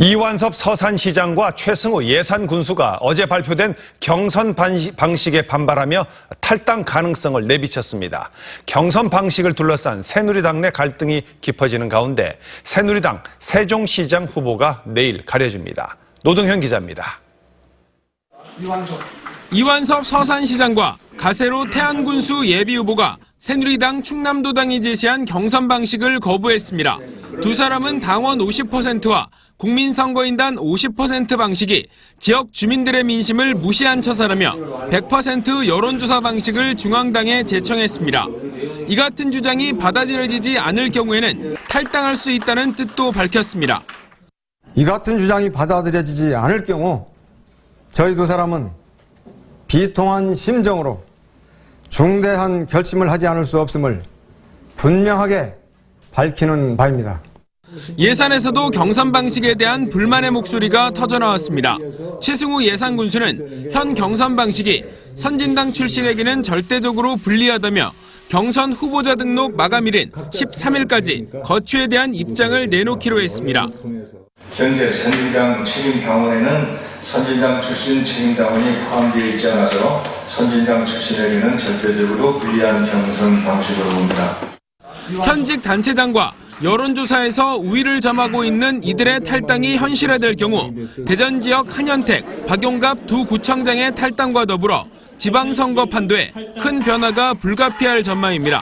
이완섭 서산시장과 최승우 예산군수가 어제 발표된 경선 방식에 반발하며 탈당 가능성을 내비쳤습니다. 경선 방식을 둘러싼 새누리당 내 갈등이 깊어지는 가운데 새누리당 세종시장 후보가 내일 가려집니다. 노동현 기자입니다. 이완섭 서산시장과 가세로 태안군수 예비후보가 새누리당 충남도당이 제시한 경선 방식을 거부했습니다. 두 사람은 당원 50%와 국민선거인단 50% 방식이 지역 주민들의 민심을 무시한 처사라며 100% 여론조사 방식을 중앙당에 제청했습니다. 이 같은 주장이 받아들여지지 않을 경우에는 탈당할 수 있다는 뜻도 밝혔습니다. 이 같은 주장이 받아들여지지 않을 경우 저희 두 사람은 비통한 심정으로 중대한 결심을 하지 않을 수 없음을 분명하게 밝히는 바입니다. 예산에서도 경선 방식에 대한 불만의 목소리가 터져나왔습니다. 최승우 예산군수는 현 경선 방식이 선진당 출신에게는 절대적으로 불리하다며 경선 후보자 등록 마감일인 13일까지 거취에 대한 입장을 내놓기로 했습니다. 현재 선진당 책임 당원에는 선진당 출신 책임당원이 포함되어 있지 않아서 선진당 출신에게는 절대적으로 불리한 경선 방식으로 봅니다. 현직 단체장과 여론조사에서 우위를 점하고 있는 이들의 탈당이 현실화될 경우 대전 지역 한현택, 박용갑 두 구청장의 탈당과 더불어 지방선거 판도에 큰 변화가 불가피할 전망입니다.